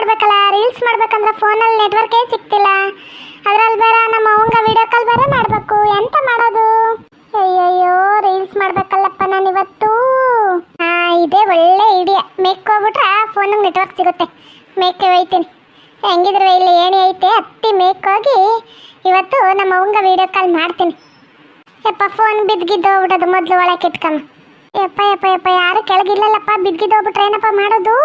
ಮಾಡ್ಬೇಕಲ್ಲ ರೀಲ್ಸ್ ಮಾಡ್ಬೇಕಂದ್ರೆ ಫೋನಲ್ಲಿ ನೆಟ್ವರ್ಕೇ ಸಿಗ್ತಿಲ್ಲ. ಅದ್ರಲ್ಲಿ ಬೇರೆ ನಮ್ಮ ಅವಂಗ ವಿಡಿಯೋ ಕಾಲ್ ಬೇರೆ ಮಾಡಬೇಕು. ಎಂತ ಮಾಡೋದು? ಅಯ್ಯಯ್ಯೋ ರೀಲ್ಸ್ ಮಾಡ್ಬೇಕಲ್ಲಪ್ಪ ನಾನು ಇವತ್ತು. ಹಾ, ಇದೇ ಒಳ್ಳೆ ಐಡಿಯಾ ಮೇಕ್ ಹೋಗ್ಬಿಟ್ರೆ ಫೋನಿಗೆ ನೆಟ್ವರ್ಕ್ ಸಿಗುತ್ತೆ. ಮೇಕ್ ಒಯ್ತೀನಿ ಹೆಂಗಿದ್ರೆ ಇಲ್ಲಿ ಏನೇ ಐತೆ ಹತ್ತಿ ಮೇಕ್ ಹೋಗಿ ಇವತ್ತು ನಮ್ಮ ಅವಂಗ ವಿಡಿಯೋ ಕಾಲ್ ಮಾಡ್ತೀನಿ. ಯಪ್ಪ ಫೋನ್ ಬಿದ್ಗಿದ್ದು ಹೋಗ್ಬಿಟ್ಟದು ಮೊದಲು ಒಳಗೆ ಇಟ್ಕಮ್ಮ. ಯಪ್ಪ ಯಪ್ಪ ಯಪ್ಪ, ಯಾರು ಕೆಳಗಿಲ್ಲಲ್ಲಪ್ಪ ಬಿದ್ಗಿದ್ದು ಹೋಗ್ಬಿಟ್ರೆ ಏನಪ್ಪ ಮಾಡೋದು?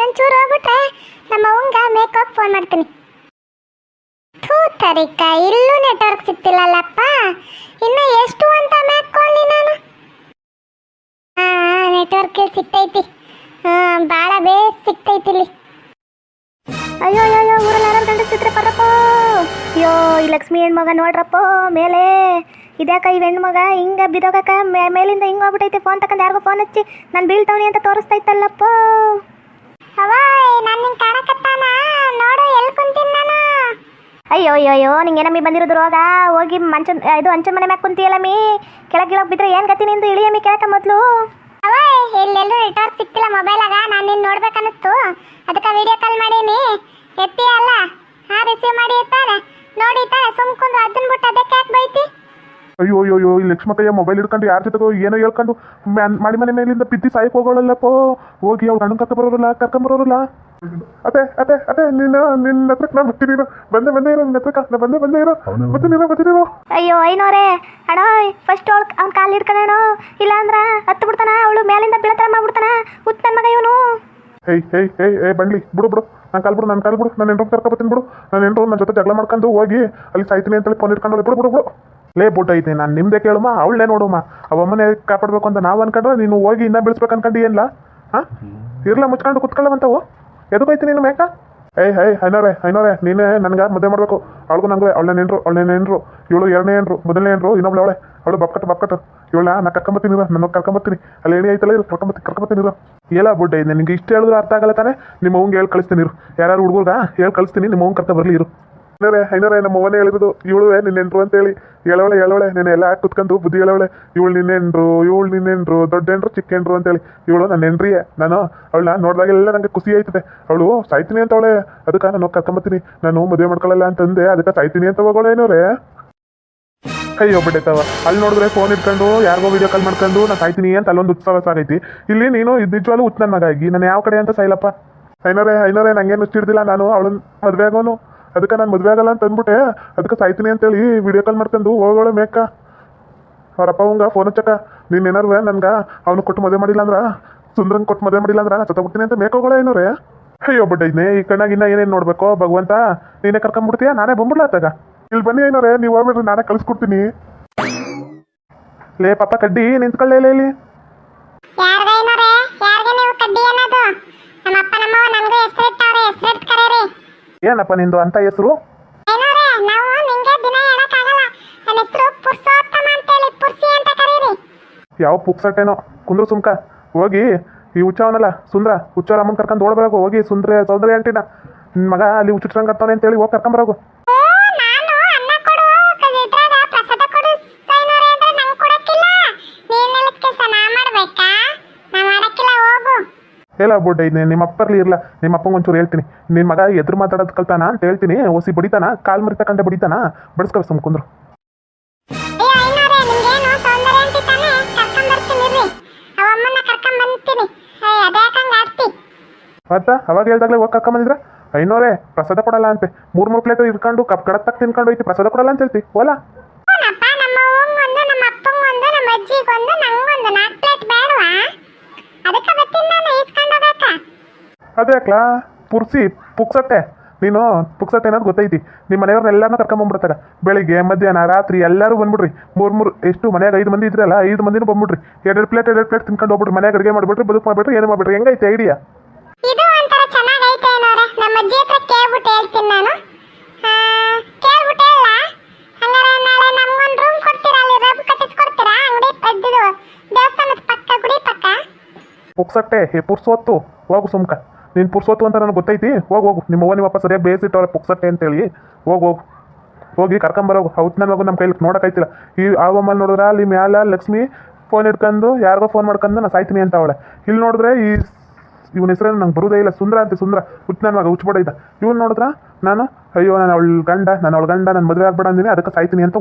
ಹೋಗ್ತಾವನಿ ಚೂರು ಹೋಗ್ಬಿಟ್ರೆ ನಮ್ಮ ಅವಂಗ ಮೇಕ್ ಹೋಗಿ ಫೋನ್ ಮಾಡ್ತೀನಿ. ಥೂ ತರಿಕ, ಇಲ್ಲೂ ನೆಟ್ವರ್ಕ್ ಸಿಗ್ತಿಲ್ಲಲ್ಲಪ್ಪ. ಇನ್ನು ಎಷ್ಟು ಅಂತ ಮ್ಯಾಕ್ಕೊಳ್ಳಿ ನಾನು? ಹಾಂ ನೆಟ್ವರ್ಕ್ ಸಿಗ್ತೈತಿ. ಹಾಂ ಭಾಳ ಬೇಸ್ ಸಿಗ್ತೈತಿ ಇಲ್ಲಿ. ಅಯ್ಯೋ ಅಯ್ಯೋ ಅಯ್ಯೋ, ಊರಲ್ಲಿ ಯಾರು ಗಂಡಸಿದ್ರೆ ಬರಪ್ಪ ಅಯ್ಯೋ, ಈ ಲಕ್ಷ್ಮಿ ಹೆಣ್ಮಗ ನೋಡ್ರಪ್ಪ, ಮೇಲೆ. ಇದ್ಯಾಕ ಈ ಹೆಣ್ಮಗ ಹಿಂಗೆ ಬಿದೋಗಕ ಮೇ- ಮೇಲಿಂದ ಹಿಂಗೆ ಹೋಗ್ಬಿಟ್ಟೈತೆ ಫೋನ್ ತಕೊಂಡು ಯಾರಿಗೋ ಫೋನ್ ಹಚ್ಚಿ, ನಾನು ಬೀಳ್ತಾವನಿ ಅಂತ ತೋರಿಸ್ತೈತಲ್ಲಪ್ಪ ಅವಾಯ್ ನಾನು ನೋಡು ಎಲ್ಲಿ ನಾನು? ಅಯ್ಯೋ ಅಯ್ಯೋ ಅಯ್ಯೋ ನಮಗೆ ಬಂದಿರೋದು ರೋಗ? ಹೋಗಿ ಮಂಚ ಇದು ಅಂಚನ್ ಮನೆ ಮ್ಯಾಗ ಕುಂತಿಯಲ್ಲಮ್ಮಿ ಕೆಳಗೆ ಕೆಳಗೆ ಬಿದ್ರೆ ಏನು ಗತಿ ನಿಂದು? ಇಳಿಯಮ್ಮಿ ಕೆಳಕ ಮೊದಲು. ಅವಾಯ್ ಎಲ್ಲೆಲ್ಲೂ ನೆಟ್ವರ್ಕ್ ಸಿಕ್ತಿಲ್ಲ ಮೊಬೈಲಾಗ. ನಾನು ನಿನ್ನ ನೋಡ್ಬೇಕನ್ನಿಸ್ತು. ಅದಕ್ಕೆ ವಿಡಿಯೋ ಕಾಲ್ ಮಾಡೀನಿ ಎತ್ತಿ ಅಲ್ಲ ಹಾ ರಿಸೀವ್ ಮಾಡಿ ಇರ್ತಾನೆ ನೋಡಿ ತಾನೆ ಸುಮ್ ಕುಂದ್ರು ಅದನ್ನ ಬಿಟ್ಟು ಅದಕ್ಕೆ ಯಾಕೆ ಬೈತಿ? ಅಯ್ಯೋ ಅಯ್ಯೋ ಅಯ್ಯೋ ಈ ಮೊಬೈಲ್ ಹಿಡ್ಕೊಂಡು ಯಾರ ಜೊತೆಗೋ ಏನೋ ಹೇಳ್ಕೊಂಡು ಮ್ಯಾನ್ ಮಾಡಿ ಮನೆ ಮೇಲಿಂದ ಬಿದ್ದಿ ಸಾಯಕ್ ಹೋಗೋಳಲ್ಲಪ್ಪ. ಹೋಗಿ ಅವ್ಳು ಗಂಡನ್ ಕರ್ಕೊ ಬರೋರಲ್ಲ ಕರ್ಕೊಂಬರೋರಲ್ಲ ಅದೇ ಅದೇ ಅದೇ ನಿನ್ನ ನಿನ್ನ ಹತ್ರಕ್ಕೆ ನಾನು ಬರ್ತೀನಿ. ಬಂದೆ ಬಂದೇ ಇರೋ ನಿನ್ನ ಹತ್ರಕ್ಕೆ. ಬಂದೆ ಬಂದೆ ಇರೋ. ಬರ್ತೀನಿ ಬರ್ತೀನಿ ಅಯ್ಯೋ ಐನೋರೇ. ಅಣ್ಣ ಫಸ್ಟ್ ಅವಳು ಅವ್ನ ಕಾಲು ಹಿಡ್ಕೊಳ್ಳೋಣ ಇಲ್ಲ ಅಂದ್ರ ಹತ್ತು ಬಿಡ್ತಾನ ಅವಳು ಮೇಲಿಂದ ಬೀಳ್ತಾರ ಮಾಡ್ಬಿಡ್ತಾನ. ಉತ್ ನನ್ನ ಮಗ ಇವನು. ಹೇಯ್ ಹೇಯ್ ಹೇಯ್ ಏ ಬಂಡ್ಲಿ ಬಿಡು ಬಿಡು. ನಾನು ಕಾಲ್ ಬಿಡು ನಾನು ಕಾಲ್ ಬಿಡು. ನಾನು ಎಂಟ್ರು ಕರ್ಕೊಬತ್ತೀನಿ ಬಿಡು. ನಾನು ಎಂಟ್ರು ನನ್ನ ಜೊತೆ ಜಗಳ ಮಾಡ್ಕೊಂಡು ಹೋಗಿ ಅಲ್ಲಿ ಸಾಯ್ತೀನಿ ಅಂತೇಳಿ ಫೋನ್ ಇಟ್ಕೊಂಡು ಬಿಡು ಬಿಡು ಬಿಡು. ಲೇ ಬುಟ್ ಐತೆ ನಾನು ನಿಮ್ದೆ ಕೇಳುಮ ಅವಳೇ ನೋಡುಮ. ಅವಮ್ಮನೆ ಕಾಪಾಡ್ಬೇಕು ಅಂತ ನಾವು ಅನ್ಕೊಂಡ್ರೆ ನೀನು ಹೋಗಿ ಇನ್ನ ಬೆಳೆಸ್ಬೇಕು ಅನ್ಕೊಂಡು ಏನಿಲ್ಲ ಹಾಂ? ಇರ್ಲ ಮುಚ್ಕೊಂಡು ಕುತ್ಕೊಳ್ಳವಂತವು. ಎದಕ್ಕೈತಿ ನೀನು ಮೇಕ ಏಯ್ ಹೇ ಐನೋರೇ ಐನೋರೇ ನೀನೇ ನನಗೆ ಮದುವೆ ಮಾಡಬೇಕು. ಅವಳಿಗೂ ನಂಗೆ ಅವಳನ್ನ ನೆನ್ರು ಅವಳನ್ನ ನೆನ್ರು ಇವಳು ಎರಡನೇ ಏನ್ರು ಮೊದಲನೇ ಏನ್ರು ಇನ್ನೊಬ್ಳು ಅವಳೆ. ಅವಳು ಬಕ್ಕಟ್ಟು ಬಕ್ಕಟ್ಟು ಇವಳ ನಾ ಕರ್ಕೊಂಬತ್ತೀನಿ ನನ್ನ ಕರ್ಕೊಂಬತ್ತೀನಿ ಅಲ್ಲಿ ಏನೇ ಐತಲ್ಲ ಇಲ್ಲ ಕರ್ಕೊಂಬತ್ತೀನಿ ಕರ್ಕೊಂಬತ್ತೀನಿ ಇರೋ. ಎಲ್ಲ ಬುಡ್ಡ ಇದೆ ನಿನಗೆ ಇಷ್ಟು ಹೇಳಿದ್ರು ಅರ್ಥ ಆಗಲ್ಲ ತಾನೆ. ನಿಮ್ಮ ಹೇಳಿ ಕಳಿಸ್ತೀನಿ ಇರು. ಯಾರು ಹುಡುಗರ್ಗ ಹೇಳಿ ಕಳಿಸ್ತೀನಿ ನಿಮ್ಮ ಹೋಗಿ ಕರ್ಕ ಬರಲಿ ಇರು. ಐನೋರೆ ಐನೋರೆ ನಮ್ಮ ಮನೆ ಹೇಳಿರೋದು ಇವಳುವೆ, ನಿನ್ನೆಂಟ್ರು ಅಂತೇಳಿ. ಹೇಳವಳೆ ಹೇಳವಳೆ ನೀನು ಎಲ್ಲ ಕುತ್ಕೊಂಡು ಬುದ್ಧಿ ಹೇಳವಳೆ ಇವಳು ನಿನ್ನೆಂಡ್ರು ಇವಳು ನಿನ್ನೆಂಡ್ರು ದೊಡ್ಡೆಂಡ್ರು ಚಿಕ್ಕೆಂಡ್ರು ಅಂತೇಳಿ. ಇವಳು ನನ್ನ ಹೆಂಡ್ರಿಯೇ ನಾನು ಅವಳನ್ನ ನೋಡಿದಾಗೆಲ್ಲ ನನಗೆ ಖುಷಿ ಆಯ್ತದೆ. ಅವಳು, ಸಾಯ್ತೀನಿ ಅಂತ ಅವಳೆ, ಅದಕ್ಕೆ ನಾನು ಕರ್ಕೊಂಬತ್ತೀನಿ ನಾನು ಮದುವೆ ಮಾಡ್ಕೊಳ್ಳಲ್ಲ ಅಂತಂದೆ, ಅದಕ್ಕೆ ಸಾಯ್ತೀನಿ ಅಂತ ಕೈ ಅಯ್ಯೋ ಬಿಟ್ಟೈತವ ಅಲ್ಲಿ ನೋಡಿದ್ರೆ ಫೋನ್ ಇಟ್ಕೊಂಡು, ಯಾರಿಗೋ ವಿಡಿಯೋ ಕಾಲ್ ಮಾಡ್ಕೊಂಡು ನಾನು ಸಾಯ್ತೀನಿ ಅಂತ ಅಲ್ಲೊಂದು ಉತ್ಸವ ಸಾಗೈತಿ. ಇಲ್ಲಿ ನೀನು ಇದು ನಿಜವಾಗ್ಲೂ ನನ್ನ ಮಗ ಆಗಿ. ನಾನು ಯಾವ ಕಡೆ ಅಂತ ಸಾಯ್ಲಪ್ಪ? ಐನೋರೆ ಐನೋರೆ ನಂಗೇನು ಹಿಡ್ದಿಲ್ಲ ನಾನು. ಅವಳನ್ನ ಮದುವೆ ಆಗೋನು. ಅದಕ್ಕೆ ನಾನು ಮದುವೆ ಆಗಲ್ಲ ಅಂತ ಅಂದ್ಬಿಟ್ಟೆ. ಅದಕ್ಕೆ ಸಾಯ್ತೀನಿ ಅಂತೇಳಿ ವಿಡಿಯೋ ಕಾಲ್ ಮಾಡ್ಕೊಂಡು ಹೋಗೋಳೆ ಮೇಕ. ಅವರಪ್ಪ ಅವಂಗ ಫೋನ್ ಹಚ್ಚಕ. ನೀನು ಏನಾರು ನನ್ಗೆ ಅವನು ಕೊಟ್ಟು ಮದುವೆ ಮಾಡಿಲ್ಲ ಅಂದ್ರೆ, ಸುಂದ್ರಂಗ್ ಕೊಟ್ಟು ಮದುವೆ ಮಾಡಿಲ್ಲ ಅಂದ್ರೆ ನಾನು ಬಿಡ್ತೀನಿ ಅಂತ ಮೇಕ್ ಹೋಗೋಳ ಏನೋರೆ ಅಯ್ಯೋ ಬಡ್ಡ ಇದನ್ನೇ ಈ ಕಣ್ಣಾಗ ಇನ್ನ ಏನೇನು ನೋಡ್ಬೇಕು ಭಗವಂತ? ನೀನೇ ಕರ್ಕೊಂಡ್ಬಿಡ್ತೀಯ ನಾನೇ ಬಂದ್ಬಿಡ್ಲ ಆತಾಗ? ಇಲ್ಲಿ ಬನ್ನಿ ಏನೋರೆ ನೀವು ಹೋಗ್ಬಿಟ್ರೆ ನಾನೇ ಕಳಿಸ್ಕೊಡ್ತೀನಿ. ಲೇ ಪಾಪ ಕಡ್ಡಿ, ನಿಂತ್ಕೊಳ್ಳೇ ಇಲ್ಲ. ಏನಪ್ಪ ನಿಂದು ಅಂತ ಹೆಸರು? ಯಾವ ಪುಕ್ಸಟ್ಟೇನೋ? ಕುಂದ್ರು ಸುಮ್ಕ. ಹೋಗಿ ಈ ಹುಚ್ಚವನಲ್ಲ ಸುಂದ್ರ ಹುಚ್ಚವ್ರ ಅಮ್ಮನ ಕರ್ಕೊಂಡು ಓಡಬರಾಗು ಹೋಗಿ ಸುಂದ್ರ ಸೌಂದರ್ಯ ಅಂಟಿನ ನಿನ್ನ ಮಗ ಅಲ್ಲಿ ಹುಚ್ಚುಟ್ರಂಗ್ ಅಂತ ಅಂತೇಳಿ ಹೋಗಿ ಕರ್ಕೊಂಬರಾಗು ಹೇಳ ಬುಡ್ಡ ಇದನ್ನೇ ನಿಮ್ಮ ಅಪ್ಪರ್ಲಿ ಇರಲ್ಲ ನಿಮ್ಮ ಅಪ್ಪಂಗೆ ಒಂಚೂರು ಹೇಳ್ತೀನಿ. ನಿನ್ನ ಮಗ ಎದುರು ಮಾತಾಡೋದು ಕಲ್ತಾನ ಅಂತ ಹೇಳ್ತೀನಿ ಓಸಿ ಬಡಿತಾನ ಕಾಲ್ ಮರಿ ತಕೊಂಡೆ ಬಡಿತಾನ ಬಡಿಸ್ಕೊ ಸುಮ್ ಕುಂದ್ರು. ಅಯ್ಯೋ ಐನೋರೆ ನಿಮ್ಗೇನು ಸೌಂದರ್ಯ ಅಂತಿ ತಾನೆ ಕರ್ಕೊಂಡ್ ಬರ್ತೀನಿ ಇರ್ರಿ ಅವಮ್ಮನ್ನ ಕರ್ಕೊಂಡ್ ಬಂತೀನಿ ಏಯ್ ಅದ್ಯಾಕಂಗ್ ಆಡ್ತಿ. ಆಯ್ತಾ ಅವಾಗ ಹೇಳ್ದಾಗಲೇ ಹೋಗಿ ಕರ್ಕೊಂಬಂದಿದ್ರ ಐನೋರೇ ಪ್ರಸಾದ ಕೊಡಲ್ಲ ಅಂತೆ. ಮೂರು ಮೂರು ಪ್ಲೇಟ್ ಇಟ್ಕೊಂಡು ಕಪ್ ಕಡತ್ತಾಗ ತಿನ್ಕೊಂಡು ಹೋಯ್ತಿ ಪ್ರಸಾದ ಕೊಡಲ್ಲ ಅಂತ ಹೇಳ್ತಿ. ಓಲಾ ಅದಕ್ಕೆ ಬರ್ತೀನಿ ನಾನು ಹೋಗಕ್ಕ. ಅದೇ ಅಕ್ಲಾ ಪುರ್ಸಿ ಪುಕ್ಸಟ್ಟೆ. ನೀನು ಪುಕ್ಸಟ್ಟೆ ಅನ್ನೋದು ಗೊತ್ತೈತಿ. ನಿಮ್ಮ ಮನೆಯವ್ರನ್ನೆಲ್ಲನೂ ಕರ್ಕೊಂಬಂದ್ಬಿಡ್ತಾರೆ ಬೆಳಿಗ್ಗೆ ಮಧ್ಯಾಹ್ನ ರಾತ್ರಿ ಎಲ್ಲರೂ ಬಂದ್ಬಿಡ್ರಿ. ಮೂರು ಮೂರು ಎಷ್ಟು ಮನೆಯಾಗ ಐದು ಮಂದಿ ಇದ್ರಲ್ಲ ಐದು ಮಂದಿನೂ ಬಂದ್ಬಿಡ್ರಿ. ಎರಡು ಪ್ಲೇಟ್ ಎರಡು ಪ್ಲೇಟ್ ತಿನ್ಕೊಂಡು ಹೋಗ್ಬಿಟ್ರಿ ಮನೆಯಾಗ ಅಡುಗೆ ಮಾಡಿಬಿಟ್ರಿ ಬದುಕು ಮಾಡಿಬಿಟ್ರಿ ಏನು ಮಾಡ್ಬಿಟ್ರಿ? ಹೆಂಗೈತೆ ಐಡಿಯಾ? ಇದು ಒಂಥರ ಚೆನ್ನಾಗೈತೆ ನೋಡ್ರೆ. ನಮ್ಮ ಅಜ್ಜಿ ಹತ್ರ ಕೇಳ್ಬಿಟ್ಟು ಹೇಳ್ತೀನಿ ನಾನು. ಆ, ಕೇಳ್ಬಿಟ್ಟು ಹೇಳ ಹಂಗಾರೆ ನಾಳೆ ನಮ್ಗೊಂದು ರೂಮ್ ಕೊಡ್ತೀರಾ ಅಲ್ಲಿ? ರಬ್ ಕಟ್ಟಿಸ್ಕೊಡ್ತೀರಾ? ಅಂಗಡಿ ಇದ್ದಿದ್ದು ದೇವಸ್ಥಾನದ ಪಕ್ಕ ಗುಡಿ ಪಕ್ಕ? ಪುಕ್ಸಟ್ಟೆ ಹೇ ಪುರ್ಸೋತ್ತು, ಹೋಗು ಸುಮ್ಕ. ನೀನು ಪುರ್ಸೋತ್ತು ಅಂತ ನನಗೆ ಗೊತ್ತೈತಿ, ಹೋಗು ಹೋಗು. ನಿಮ್ಮ ಅವ್ವ, ನಿಮ್ಮ ಅಪ್ಪ ಸರಿಯಾಗಿ ಬೇಯಿಸಿಟ್ಟವ್ರೆ ಪುಕ್ಸಟ್ಟೆ ಅಂತೇಳಿ. ಹೋಗು ಹೋಗು. ಹೋಗಿ ಕರ್ಕೊಂಬರೋಗು ಹೌದು ನನ್ನ ಮಗು ನಮ್ಮ ಕೈಲಿ ನೋಡೋಕೈತಿಲ್ಲ ಈ ಆವಮ್ಮಲ್ಲಿ ನೋಡಿದ್ರೆ ಅಲ್ಲಿ ಮ್ಯಾಲ ಲಕ್ಷ್ಮಿ ಫೋನ್ ಇಟ್ಕೊಂಡು ಯಾರಿಗೋ ಫೋನ್ ಮಾಡ್ಕೊಂಡು ನಾನು ಸಾಯ್ತೀನಿ ಅಂತ ಅವಳೆ. ಇಲ್ಲಿ ನೋಡಿದ್ರೆ ಈ ಇವನ ಹೆಸರೇನು ನಂಗೆ ಬರೋದೇ ಇಲ್ಲ. ಸುಂದ್ರ ಅಂತ ಸುಂದ್ರ. ಹುಚ್ಚ ನನ್ನ ಮಗ ಹುಚ್ಚಬಡ ಇದ್ದ ಇವ್ನು ನೋಡಿದ್ರ? ನಾನು ಅಯ್ಯೋ ನಾನು ಅವಳ ಗಂಡ ನಾನು ಅವಳ ಗಂಡ ನನ್ನ ಮದುವೆ ಆಗ್ಬೇಡ ಅಂದಿನಿ ಅದಕ್ಕೆ ಸಾಯ್ತೀನಿ ಅಂತ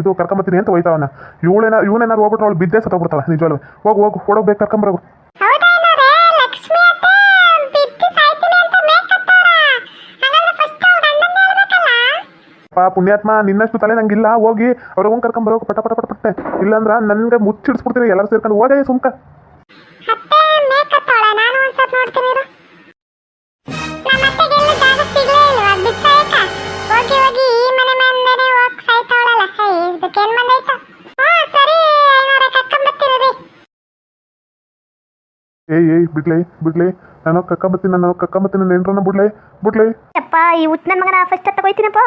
ಇದು ಕರ್ಕೊಂಬತ್ತೀನಿ ಅಂತ ಹೋಯ್ತಾವನ ಇವಳೇನ ಇವನೇನಾರು ಹೋಗ್ಬಿಟ್ರೆ ಅವಳು ಬಿದ್ದೆ ಸತ್ತೋಗ್ಬಿಡ್ತಾವ ನಿಜವಲ್ಲ ಹೋಗು ಹೋಗಿ ಹೊಡೋಗ್ಬೇಕು ಕರ್ಕೊಂಬರೋಗು ಪಾ ಪುಣ್ಯಾತ್ಮ ನಿನ್ನಷ್ಟು ತಲೆ ನಂಗಿಲ್ಲ ಹೋಗಿ ಅವ್ರಿಗೊಂದು ಕರ್ಕೊಂಬರೋಗು ಪಟ ಪಟ ಪಟ ಪಟ್ಟೆ ಇಲ್ಲಾಂದ್ರೆ ನನಗೆ ಮುಚ್ಚಿಡಿಸ್ಬಿಡ್ತೀನಿ. ಎಲ್ಲರೂ ಸೇರ್ಕೊಂಡು ಹೋಗೇ ಸುಮ್ಕ. ನೋಡ್ತೀನಿ ಇರು ನಮ್ಮ ಅತ್ತೆಗೆಲ್ಲ ಜಾಗ ಸಿಗ್ಲೇ ಇಲ್ವಾ? ಬಿಸಾಯಕ ಹೋಗಿ ಹೋಗಿ ಈ ಮನೆ ಮಂದನೆ ಹೋಗ್ ಸಾಯ್ತಾವಳಲ್ಲ. ಹೇ ಇದಕ್ಕೇನ್ ಬಂದೈತ ಹಾ ಸರಿ ಐನೂರ ಕರ್ಕೊಂಬತ್ತೀನಿ ರೀ ಏಯ್ ಏಯ್ ಬಿಡ್ಲೆ ಬಿಡ್ಲೆ. ನಾನು ಕರ್ಕೊಂಬತ್ತೀನಿ ನಾನು ಕರ್ಕೊಂಬತ್ತೀನಿ ನೆನ್ರನ್ನ ಬಿಡ್ಲೆ? ಈ ಉತ್ ನನ್ನ ಮಗನ ಫಸ್ಟ್ ತಗೋಯ್ತೀನಪ್ಪ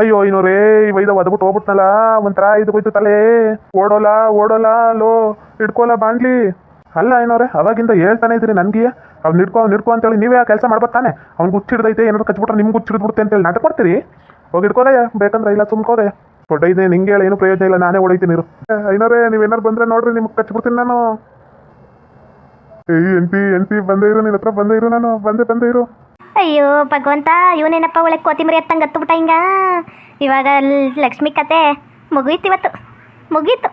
ಅಯ್ಯೋ ಇನ್ನೋರೇ ವೈದ ಒದ್ಬಿಟ್ಟು ಹೋಗ್ಬಿಟ್ನಲ್ಲ ಒಂಥರ ಇದು ಹೋಯ್ತು ತಲೆ. ಓಡೋಲ ಓಡೋಲ ಲೋ ಹಿಡ್ಕೋಲ ಬಾಂಡ್ಲಿ ಅಲ್ಲ ಏನೋರೆ ಅವಾಗಿಂದ ಹೇಳ್ತಾನೆ ಇದ್ರಿ ನನಗೆ ಅವ್ನು ಹಿಡ್ಕೊ ಅವ್ನು ನಿಡ್ಕೊ ಅಂತೇಳಿ ನೀವೇ ಆ ಕೆಲಸ ಮಾಡ್ಬತ್ತಾನೆ ಅವ್ನಿಗೆ ಹುಚ್ಚಿಡ್ದೈತೆ ಏನಾದ್ರು ಕಚ್ಬಿಟ್ರೆ ನಿಮ್ಗೆ ಹುಚ್ಚಿಡ್ಬಿಡುತ್ತೆ ಅಂತೇಳಿ ನಾಟಕ ಮಾಡ್ತೀರಿ? ಹೋಗಿ ಹಿಡ್ಕೋದಯ್ಯ ಬೇಕಂದ್ರೆ ಇಲ್ಲ ಸುಮ್ಕೋದೆ ದೊಡ್ಡ ಇದೆ ನಿಂಗೆ ಹೇಳಿ, ಏನು ಪ್ರಯೋಜನ ಇಲ್ಲ, ನಾನೇ ಹೊಡೈತೀನಿ ಇರು. ನೀವು ಏನಾರು ಬಂದ್ರೆ ನೋಡ್ರಿ, ನಿಮ್ಗೆ ಕಚ್ಬಿಡ್ತೀನಿ ನಾನು. ಏಯ್ ಎಂತಿ ಎಂತಿ ಬಂದೇ ಇರು ನಿನ್ನ ಹತ್ರ ಬಂದೇ ಇರು ನಾನು. ಬಂದೆ, ಬಂದೇ ಇರು. ಅಯ್ಯೋ, ಭಗವಂತ ಇವನೇನಪ್ಪ ಒಳ್ಳೆ ಕೊತ್ತಿಮರಿ ಎತ್ತಂಗೆ ಹತ್ತುಬಿಟ್ಟ ಹಿಂಗ? ಇವಾಗ ಲಕ್ಷ್ಮಿ ಕತೆ ಮುಗೀತು ಇವತ್ತು. ಮುಗೀತು.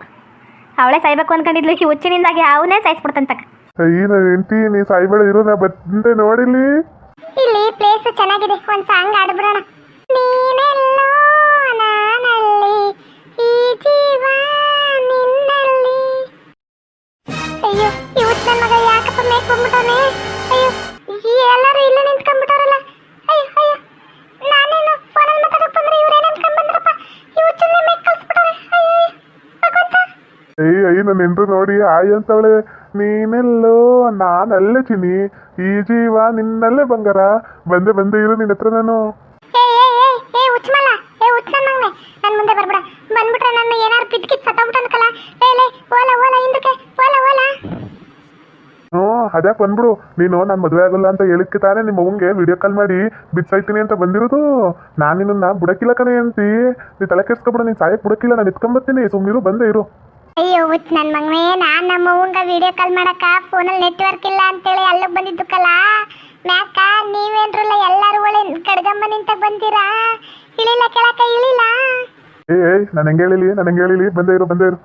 ಅವಳೇ ಸಾಯ್ಬೇಕು ಅನ್ಕೊಂಡಿದ್ಲು. ಈ ಹುಚ್ಚಿನಿಂದಾಗಿ ಅವನೇ ಸಾಯಿಸ್ಬಿಡ್ತಂತಕ್ಕ ಅಯ್ಯ ನನ್ನ ಹೆಂಡತಿ ನೀ ಸಾಯ್ಬೇಡ ಇರು ನಾ ಬಂದೆ ನೋಡಿಲಿ ಇಲ್ಲಿ ಪ್ಲೇಸ್ ಚೆನ್ನಾಗಿದೆ. ಒಂದು ಸಾಂಗ್ ಆಡ್ಬಿಡೋಣ ನೀನೆಲ್ಲೋ ನಾನಲ್ಲಿ ಈ ಜೀವ ನಿನ್ನಲ್ಲಿ. ಅಯ್ಯೋ ಇವತ್ತು ನನ್ನ ಮಗ ಯಾಕಪ್ಪ ಮೇಕ್ ಬಂದ್ಬಿಟ್ಟವನೇ ಅಯ್ಯೋ ಈ ಎಲ್ಲರೂ ಇಲ್ಲೇ ನಿಂತ್ಕೊಂಡ್ಬಿಟ್ಟವ್ರಲ್ಲ ಅಯ್ಯೋ ಅಯ್ಯೋ ನಾನೇನು ಫೋನಲ್ಲಿ ಮಾತಾಡಕ್ ಬಂದ್ರೆ ಇವ್ರು ಏನು ಅನ್ಕೊಂಡ್ ಬಂದ್ರಪ್ಪ ಇವು ಚುನ್ನೆ ಮೇಕ್ ಕಳ್ಸ್ಬಿಟ್ಟವ್ರೆ ಅಯ್ಯೋ ಭಗವಂತ ಅಯ್ಯ ಅಯ್ಯ ನನ್ನ ಹೆಂಡ್ರು ನೋಡಿ ಆಯ್ ಅಂತವಳೆ ನೀನೆಲ್ಲೋ ನಾನಲ್ಲೇ ಚಿನಿ ಈ ಜೀವ ನಿನ್ನಲ್ಲೇ ಬಂಗಾರ ಬಂದೆ ಬಂದೆ ಇರು ನಿನ್ನ ಹತ್ರ ನಾನು. ಅದ್ಯಾಕ್ ಮುಂದೆ ಬರ್ಬೇಡ. ಬಂದ್ಬಿಟ್ರೆ ನನ್ನ ಏನಾರು ಪಿದ್ಕಿತ್ ಸತ್ತೋಗ್ಬಿಟ್ಟು ಅನ್ಕಲ್ಲ ಏ ಲೇ ಓಲ ಓಲ ಹಿಂದಕ್ಕೆ ಓಲ ಓಲ. ಹ್ಞೂ ಅದ್ಯಾಕೆ ಬಂದ್ಬಿಡು? ನೀನು ನಾನು ಮದುವೆ ಆಗಲ್ಲ ಅಂತ ಹೇಳಿಕ್ಕೆ ತಾನೇ ನಿಮ್ಮ ಮಗಂಗೆ ವಿಡಿಯೋ ಕಾಲ್ ಮಾಡಿ ಬಿಚ್ಚಾಯ್ತೀನಿ ಅಂತ ಬಂದಿರೋದು. ನಾನು ನಿನ್ನ ಬುಡಕಿಲ್ಲ ಕಣೆ ಅಂತಿ ನೀ ತಲೆ ಕೆಡ್ಸ್ಕೊಬಿಡು ನೀನು ಸಾಯಕ್ಕೆ ಬುಡಕಿಲ್ಲ ನಾನು ಎತ್ಕೊಂಬರ್ತೀನಿ ಸುಮ್ಮನಿರು ಬಂದೇ ಇರು. ಅಯ್ಯೋ ನನ್ ನನ್ನ ಮಗನೇ ನಾನು ನಮ್ಮ ಅವ್ವಂಗ ವಿಡಿಯೋ ಕಾಲ್ ಮಾಡಕ್ಕ ಫೋನಲ್ಲಿ ನೆಟ್ವರ್ಕ್ ಇಲ್ಲ ಅಂತೇಳಿ ಅಲ್ಲಿಗೆ ಬಂದಿದ್ದಕ್ಕಲ್ಲ ಮ್ಯಾಕ ನೀವೇನ್ರಲ್ಲ ಎಲ್ಲರೂ ಒಳ್ಳೆ ಕಡ್ಗಮ್ಮ ನಿಂತ ಬಂದಿರಾ? ಇಳಿಲ್ಲ ಕೆಳಕ ಇಳಿಲ್ಲ? ಏ ನಾನು ಹೆಂಗೆ ಹೇಳಿಲಿ? ನಾನು ಹೆಂಗೆ ಹೇಳಿಲಿ? ಬಂದೇ ಇರು ಬಂದೇ ಇರು.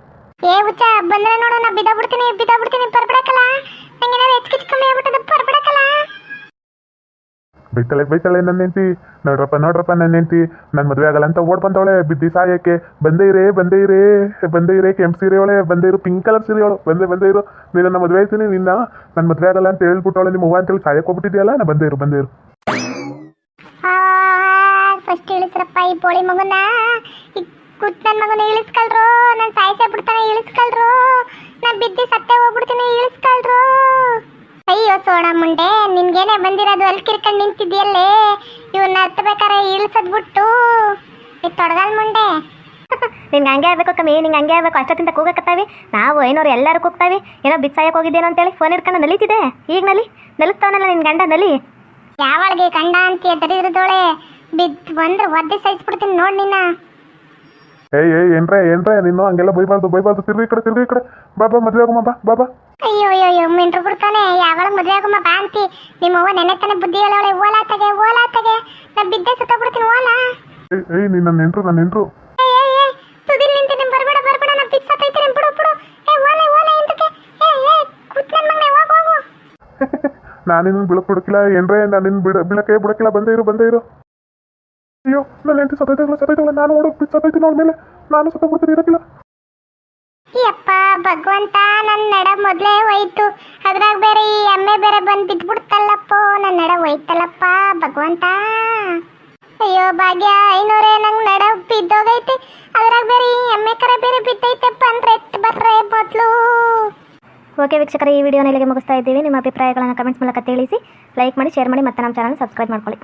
ಏ ಹುಚ್ಚ ಬಂದ್ರೆ ನೋಡು ನಾ ಬಿದ್ದೋಗ್ಬಿಡ್ತೀನಿ ಬಿಡ್ತೀನಿ ಬರ್ಬಿಡಕಲ್ಲ ಏನಾದ್ರು ಹೆಚ್ಚು ಕಮ್ಮಿ ಆಗ್ಬಿಟ್ಟದ ಬರ್ಬಿಡಕಲ್ಲ ಬೈತಾಳೆ ಬೈತಾಳೆ ನನ್ನ ಹೆಂಡತಿ, ನೋಡ್ರಪ್ಪ ನೋಡ್ರಪ್ಪ ನನ್ನ ಹೆಂಡತಿ ನನ್ನ ಮದುವೆ ಆಗಲ್ಲ ಅಂತ ಓಡ್ ಬಂದವಳೆ, ಬಿದ್ದಿ ಸಾಯಕ್ಕೆ. ಬಂದೇ ಇರೇ ಬಂದೇ ಇರೇ ಬಂದೇ ಇರೇ, ಕೆಂಪು ಸೀರೆ ಅವಳೆ ಬಂದೇ ಇರು ಪಿಂಕ್ ಕಲರ್ ಸೀರೆ ಅವಳು ಬಂದೇ ಬಂದೇ ಇರು. ನೀನು ನನ್ನ ಮದುವೆ ಆಯ್ತೀನಿ, ನಿನ್ನ ನನ್ನ ಮದುವೆ ಆಗಲ್ಲ ಅಂತ ಹೇಳ್ಬಿಟ್ಟವಳೆ ನಿಮ್ಮ ಹೂವ ಅಂತೇಳಿ ಸಾಯಕ್ಕೆ ಹೋಗ್ಬಿಟ್ಟಿದ್ಯಲ್ಲ, ನಾ ಬಂದೇ ಇರು ಬಂದೇ ಇರು. ಫಸ್ಟ್ ಇಳಿಸ್ರಪ್ಪ ಈ ಪೋಳಿ ಮಗುನ. ನನ್ನ ಮಗನ ಇಳಿಸ್ಕೊಳ್ರು, ನಾನು ಸಾಯಿಸೇ ಬಿಡ್ತಾನೆ, ಇಳಿಸ್ಕೊಳ್ರು. ನಾ ಬಿದ್ದು ಸತ್ತೆ ಹೋಗ್ಬಿಡ್ತೀನಿ, ಇಳಿಸ್ಕೊಳ್ರು. ಅಯ್ಯೋ ಸೋಣ ಮುಂಡೆ ನಿನ್ಗೇನೆ ಬಂದಿರೋದು ಅಲ್ಲಿ ಕಿರ್ಕೊಂಡು ನಿಂತಿದ್ಯಲ್ಲೇ? ಇವನ್ನ ಹತ್ಬೇಕಾರೆ ಇಳಿಸದ್ ಬಿಟ್ಟು. ಈ ತೊಡಗಲ್ ಮುಂಡೆ. ನಿನ್ಗೆ ಹಂಗೆ ಆಗ್ಬೇಕು ಕಮ್ಮಿ ನಿಂಗೆ ಹಂಗೆ ಆಗ್ಬೇಕು. ಅಷ್ಟೊತ್ತಿಂದ ಕೂಗಕತ್ತಾವಿ. ನಾವು ಏನೋರು ಎಲ್ಲರೂ ಕೂಗ್ತಾವಿ. ಏನೋ ಬಿಚ್ಚಾಯಕ್ಕೆ ಹೋಗಿದ್ದೇನೋ ಅಂತೇಳಿ ಫೋನ್ ಇಟ್ಕೊಂಡು ನಲಿತಿದೆ ಈಗ ನಲಿ? ನಲಿಸ್ತಾವನಲ್ಲ ನಿನ್ ಗಂಡ ನಲಿ? ಯಾವಳಿಗೆ ಗಂಡ ಅಂತೀಯ ದರಿದ್ರದೋಳೆ? ಬಿದ್ದು ಬಂದ್ರೆ ಒದ್ದೆ ಸಹಿಸ್ಬಿಡ್ತೀನಿ ನೋಡಿ ನಿನ್ನ. ಏಯ್ ಏಯ್ ಏನ್ರ ಏನ್ರೆ? ನೀನು ಹಂಗೆಲ್ಲ ಬೈಬಾರ್ದು ಬೈಬಾರ್ದು. ತಿರ್ಗಿ ಈ ಕಡೆ ತಿರ್ಗಿ ಈ ಕಡೆ. ಬಾ ಬಾ ಮದುವೆ ಆಗಮ್ಮ ಬಾ ಬಾ ಬಾ. ಅಯ್ಯೋ ಅಯ್ಯೋ ಅಯ್ಯೋ ಮಿಂಟ್ರು ಬಿಡ್ತಾನೆ ಯಾವಾಗ ಮದುವೆ ಆಗಮ್ಮ ಬಾ ಅಂತಿ. ನಿಮ್ಮ ಅವ್ವ ನೆನೆ ತಾನೆ ಬುದ್ಧಿ ಹೇಳೋಳೆ. ಓಲಾ ತಗೆ ಓಲಾ ತಗೆ. ನಾ ಬಿದ್ದೆ ಸುತ್ತಬಿಡ್ತೀನಿ ಓಲಾ. ಏಯ್ ಏಯ್ ನೀನು ನನ್ನ ನೆಂಟ್ರು ನನ್ನ ನೆಂಟ್ರು. ಏ ಏ ಏ ತುದಿಲ್ ಬರ್ಬೇಡ ಬರ್ಬೇಡ. ನಾ ಬಿದ್ದು ಸತ್ತೈತೀನಿ ಬಿಡು ಬಿಡು. ಏ ಓಲೆ ಓಲೆ ಇಂತಕ್ಕೆ ಏ ಏ ಕೂತ್ ನನ್ನ ಮಗನೇ ಹೋಗು ಹೋಗು. ನಾನಿನ್ನು ಬಿಳಕ್ ಬಿಡಕಿಲ್ಲ ಏನ್ರೆ ನಾನು ನಿನ್ನ ಬಿಡ ಬಿಳಕ್ಕೆ ಬಿಡಕಿಲ್ಲ ಬಂದೇ ಇರು ಬಂದೇ ಇರು. ಅಯ್ಯೋ ನನ್ನ ಹೆಂಡತಿ ಸತ್ತೈತಲ್ಲ ಸತ್ತೈತಲ್ಲ ನಾನು ಓಡೋಗಿ ಸತ್ತೈತೀನಿ ಅವಳ ಮೇಲೆ. ನಾನು ಸತ್ತೋಗ್ಬಿಡ್ತೀನಿ ಇರಕ್ಕಿಲ್ಲ. ಯಪ್ಪ ಭಗವಂತ ನನ್ನ ನಡ ಮೊದಲೇ ಹೋಯ್ತು. ಅದ್ರಾಗ ಬೇರೆ ಈ ಎಮ್ಮೆ ಬೇರೆ ಬಂದು ಬಿದ್ಬಿಡ್ತಲ್ಲಪ್ಪ ನನ್ನ ನಡ ಹೋಯ್ತಲ್ಲಪ್ಪ, ಭಗವಂತ. ಅಯ್ಯೋ, ಭಾಗ್ಯ, ಐನೂರೇ, ನಂಗೆ ನಡ ಬಿದ್ದೋಗೈತೆ. ಅದ್ರಾಗ ಬೇರೆ ಈ ಎಮ್ಮೆ ಕರೆ ಬೇರೆ ಬಿದ್ದೈತೆ ಬಂದ್ರೆ ಬರ್ರೆ ಮೊದಲು. ಓಕೆ ವೀಕ್ಷಕರ, ಈ ವಿಡಿಯೋನ ಇಲ್ಲಿಗೆ ಮುಗಿಸ್ತಾ ಇದ್ದೀವಿ. ನಿಮ್ಮ ಅಭಿಪ್ರಾಯಗಳನ್ನು ಕಮೆಂಟ್ಸ್ ಮೂಲಕ ತಿಳಿಸಿ, ಲೈಕ್ ಮಾಡಿ, ಶೇರ್ ಮಾಡಿ, ಮತ್ತೆ ನಮ್ಮ ಚಾನಲ್ ಸಬ್ಸ್ಕ್ರೈಬ್ ಮಾಡ್ಕೊಳ್ಳಿ.